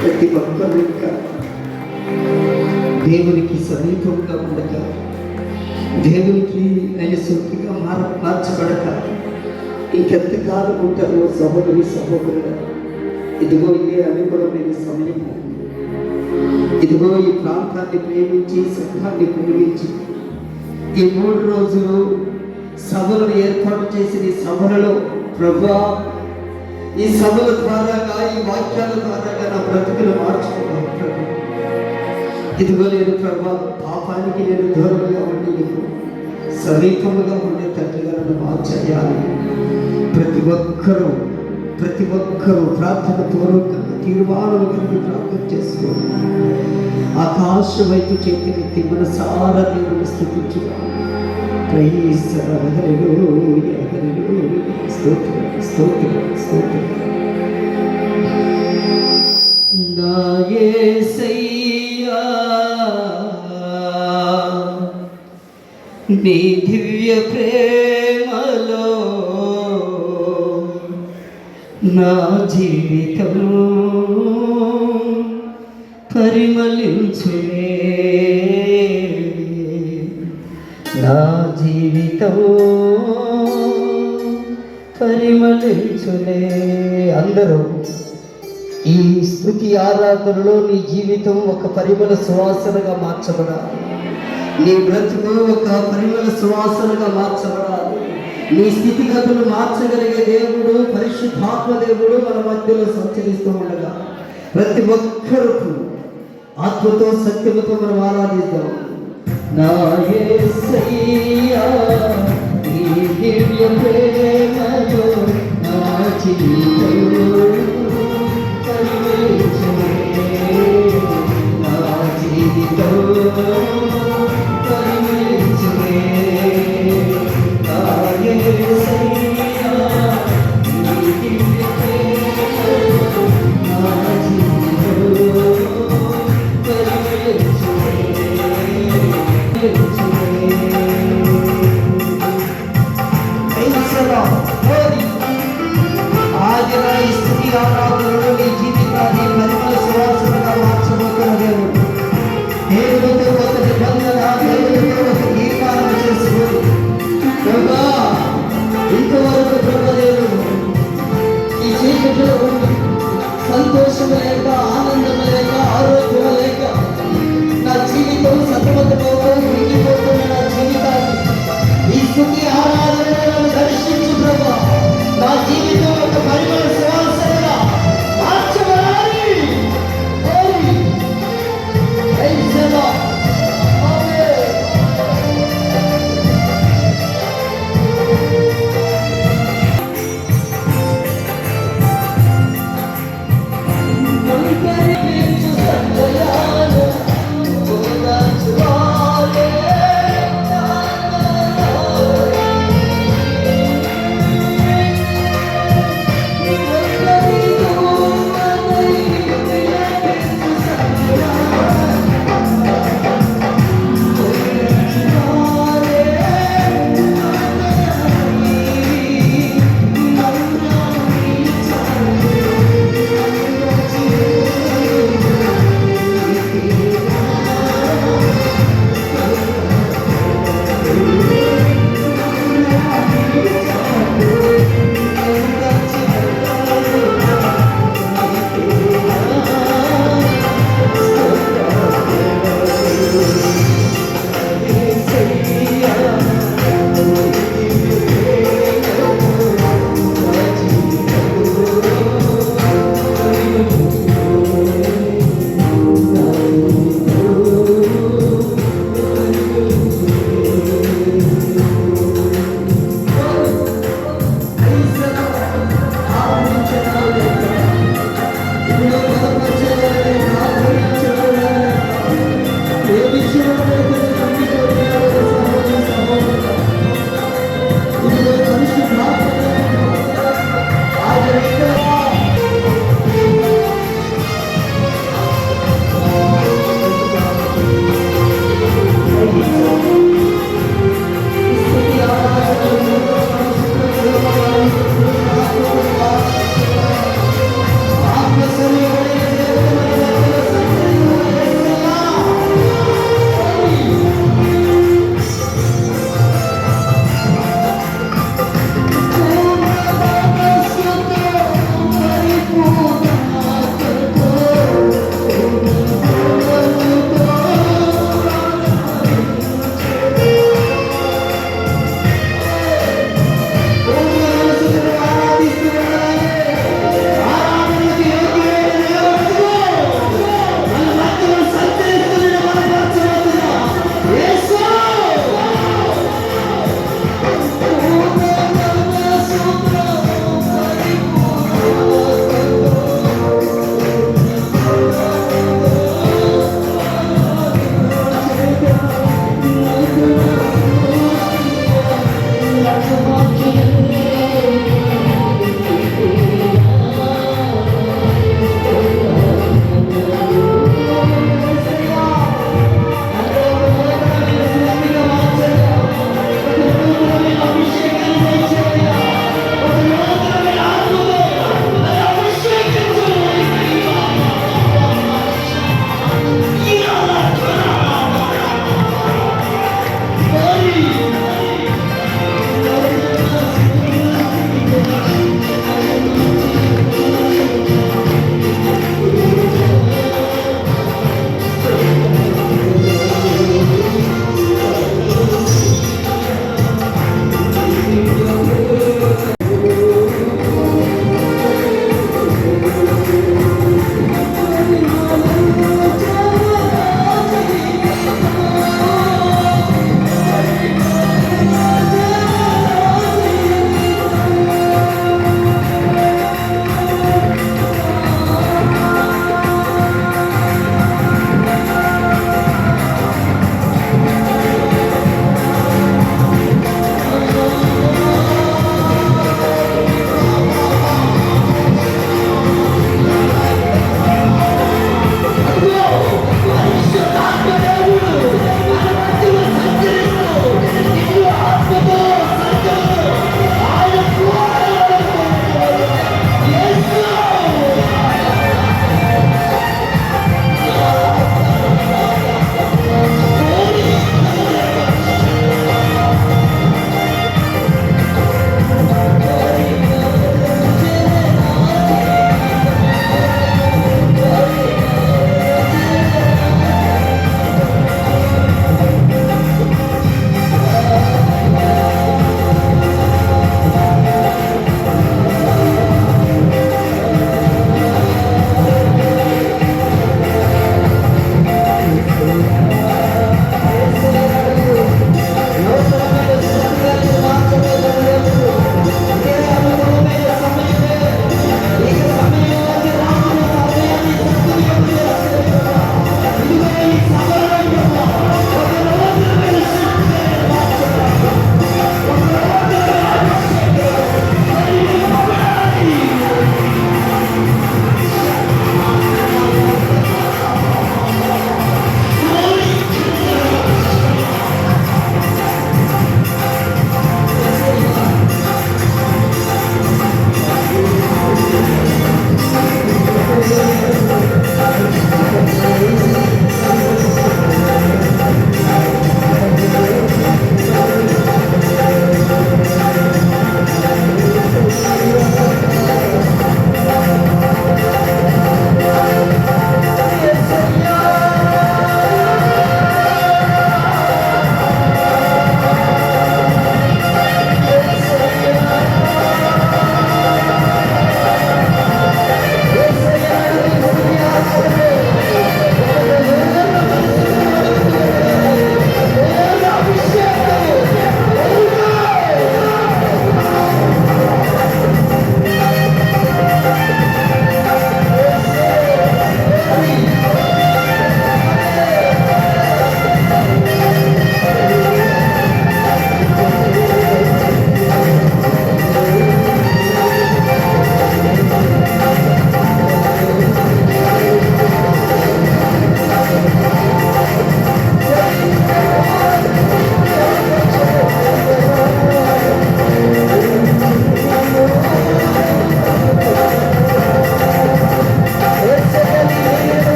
ప్రతి ఒక్కరు ఇంకా దేవునికి సమీపంగా ఉండక దేవునికి ఆయన సొత్తుగా మార మార్చబడక ఇంకెంతకాలం ఉంటారో సహోదరి సహోదరుడు ఇదిగో ఇదే అనుకూలమైన సమయం. ఇదిగో ఈ ప్రాంతాన్ని ప్రేమించి సంఘాన్ని ప్రేమించి ఈ మూడు రోజులు సభలను ఏర్పాటు చేసిన ఈ సభలలో ప్రభా ఈ సభల ద్వారాగా ఈ వాక్యాల ద్వారాగా నా బ్రతుకులు మార్చుకున్నాను ఇదిగో నేను ప్రభా పాపానికి నేను దూరంగా ఉండి నీకు సమీపముగా ఉండే తండ్రిగా నన్ను మార్చేయాలి ప్రతి ఒక్కరూ ప్రతి ఒక్కరూ ప్రార్థన పూర్వకంగా తీర్మానం కలిగి ప్రార్థన చేసుకో ఆకాశ వైపు చేతిని మనసారా దేవుని స్థుతించుగా ప్రైస్తర హల్లెలూయా. స్తోత్రం. స్తోత్రం స్తోత్రం నా యేసయ్యా నీ దివ్య ప్రేమలో నా జీవితం పరిమళించునే నా జీవితం పరిమళించులే అందరూ ఈ స్థుతి ఆరాధనలో నీ జీవితం ఒక పరిమళ సువాసనగా మార్చబడాలి. నీ బ్రతుకు ఒక పరిమళ సువాసనగా మార్చబడాలి. నీ స్థితిగతులు మార్చగలిగే దేవుడు పరిశుద్ధాత్మ దేవుడు మన మధ్యలో సంచరిస్తూ ఉండగా ప్రతి ఒక్కరూ ఆత్మతో సత్యముతో మనం ఆరాధిద్దాం. నా దివ్య ప్రేమలో నా జీవితం నా జీవితం.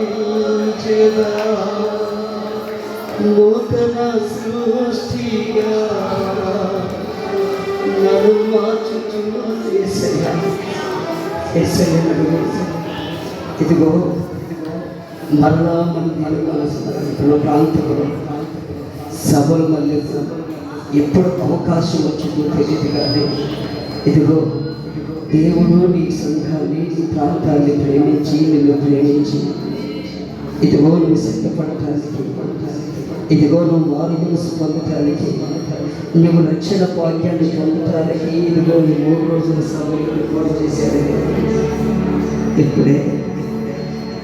ఆరాధించెదా నూతన సృష్టిగా నన్ను ఇదిగో మరలా మన మన మన ప్రాంతంలో సభలు మళ్ళీ ఎప్పుడు అవకాశం వచ్చిందో తెలియదు కానీ ఇదిగో దేవుడు నీ సంఘాన్ని నీ ప్రాంతాన్ని ప్రేమించి నిన్ను ప్రేమించి. ఇదిగో నువ్వు సిద్ధపడటానికి ఇదిగో నువ్వు మారు పొందటానికి నువ్వు రక్షణ భాగ్యాన్ని పొందటానికి ఇదిగో నీ మూడు రోజుల సమయంలో కూడా చేశారు ఇప్పుడే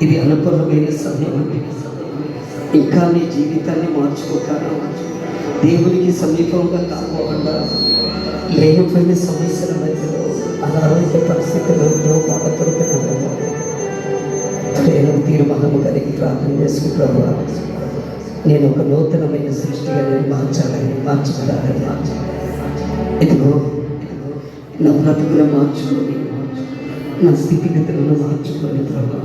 ఇది అనుకూలమైన సమయం అంటే ఇంకా నీ జీవితాన్ని మార్చుకుంటాను. దేవునికి సమీపంగా కాకుండా లేనిపోయిన సమస్యల మధ్యలో అనారోగ్య పరిస్థితుల్లో బాధపడుతున్నాను నేను తీర్మానము కలిగి ప్రార్థన చేసుకుంటాను నేను ఒక నూతనమైన సృష్టిగా నేను మార్చాలని మార్చుకోవాలని మార్చాలి ఇదిగో నా బ్రతుకులు మార్చుకొని నా స్థితిగతులను మార్చుకొని ప్రభా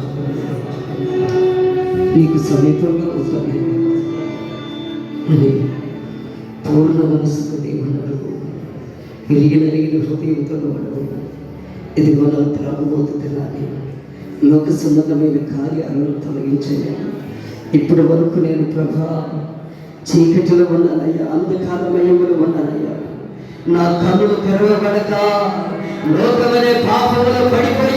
నీకు సమీపంగా ఉంటుంది పూర్ణ మనసుకు దేవుడు అడుగు విరిగిన హృదయంతో నువ్వు అడుగు ఇదిగో నా తినాలి లోక సంబంధమైన కార్యాలను తొలగించండి ఇప్పటి వరకు నేను ప్రభా చీకటిలో ఉన్నానయ్యా అంధకారమయములు ఉన్నానయ్యా. నా కన్నులు తెరవబడక లోకమనే పాపంలో పడిపోయి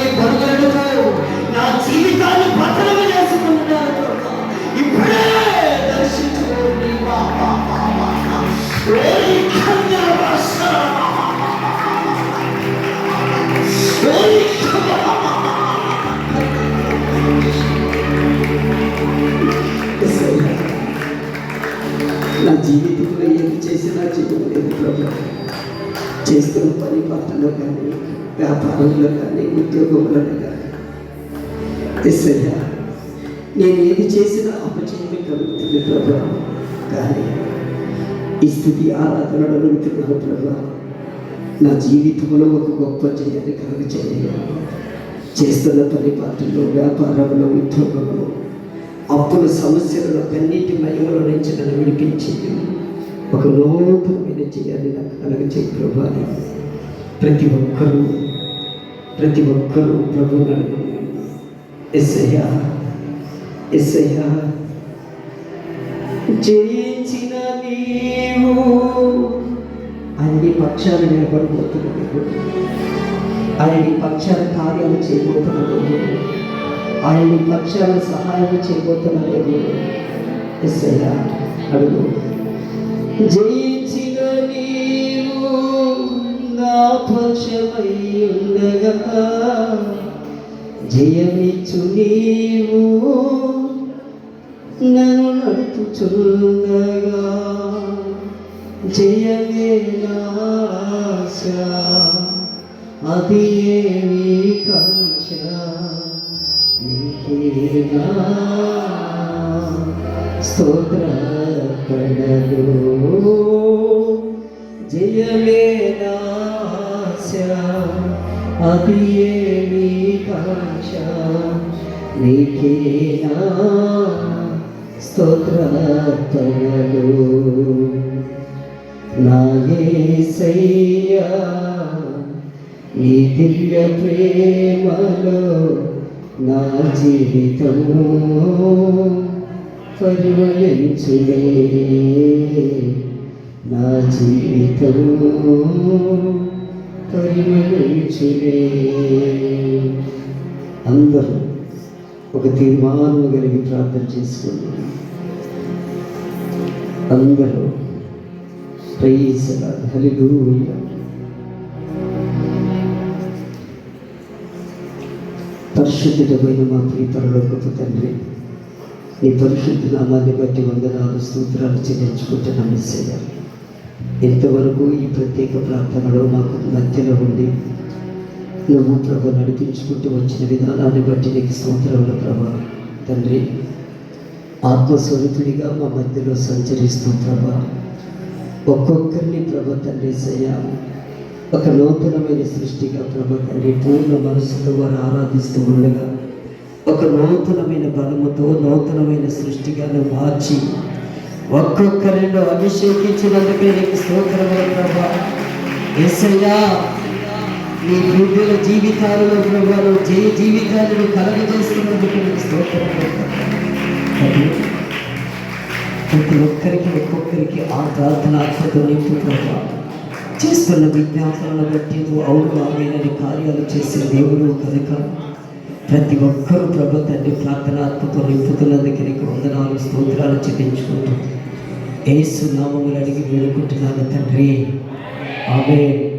నా జీవితంలో ఏమి చేసినా చేయలేదు ప్రభు చేస్తున్న పని పాటలో కానీ వ్యాపారంలో కానీ ఉద్యోగంలో కానీ ఎస్సయ్యా నేను ఏది చేసినా అపచయమే కలుగుతుంది ప్రభు కానీ ఈ స్థితి ఆరాధన అడుగుతున్నాను ప్రభు నా జీవితంలో ఒక గొప్ప చేయాలి కలుగు చేయాలి చేస్తున్న పని పాటల్లో వ్యాపారంలో ఉద్యోగంలో అప్పుల సమస్యలలో కన్నీటి మహిమల నుంచి నన్ను విడిపించి ఒక నూతనమైన చేయాలి నాకు కలగ చేయి ప్రభు. ప్రతి ఒక్కరూ ప్రతి ఒక్కరూ ప్రభు నన్ను ఎస్ఐయా ఎస్ఐయా జయించిన నీవు ఆయన నీ పక్షాలు నిలబడిపోతున్నాడు ఆయన నీ పక్షాల కార్యాలు చేయబోతున్నాడు ఆయన నీ సహాయం చేయబోతున్నాడు ఎస్ఐయా అడుగు. జయించిన నీవు నా పక్షమై ఉండగా జయమిచ్చు నీవు నన్ను నడుపుచుండగా. జయమే అది ఏమి కంచ నీకేనా? స్తోత్ర కడలు జయమే అది ఏమి నీకేనా? యేసయ్యా నీ దివ్య ప్రేమలో నా జీవితము పరిమళించులే నా జీవితము పరిమళించులే అందరూ ఒక తీర్మానం కలిగి ప్రార్థన చేసుకున్నాను అందరూ ప్రైజ్ హల్లెలూయా పరిశుద్ధమైన మా ప్రీపరలోకపు తండ్రి నీ పరిశుద్ధ నామాన్ని బట్టి వందనాలు స్తోత్రాలు చెల్లించుకుంటున్నాం మిస్సయ్య. ఇంతవరకు ఈ ప్రత్యేక ప్రార్థనలో మాకు మధ్యలో ఉండి నువ్వు ప్రభు నడిపించుకుంటూ వచ్చిన విధానాన్ని బట్టి నీకు స్తోత్రములు ప్రభా. తండ్రి ఆత్మస్వరూపుడిగా మా మధ్యలో సంచరిస్తూ ప్రభా. ఒక్కొక్కరిని ప్రభు తండ్రి ఒక నూతనమైన సృష్టిగా ప్రభు తండ్రి పూర్ణ మనసుతో వారు ఆరాధిస్తూ ఉండగా ఒక నూతనమైన బలముతో నూతనమైన సృష్టిగా మార్చి ఒక్కొక్కరిలో అభిషేకించినందుకే నీకు స్తోత్రములు ప్రభా. యేసయ్యా నీ బిడ్డల జీవితాలలో ప్రభావం నువ్వు జయ జీవితాలను కలగజేస్తున్నందుకు నీకు స్తోత్రములు ప్రతి ఒక్కరికి ఒక్కొక్కరికి ఆ ప్రార్థన ఆత్మతో నింపు ప్రభా. చేస్తున్న విజ్ఞాపనలను బట్టి నువ్వు అవును ఆమెనని కార్యాలు చేసే దేవుడు కనుక. ప్రతి ఒక్కరూ ప్రభు తండ్రి ప్రార్థనాత్మతో నింపుతున్నందుకు నీకు వందనాలు స్తోత్రాలు చెల్లించుకుంటూ. ఏసు నామములు అడిగి వేడుకుంటున్నాను తండ్రి. ఆమె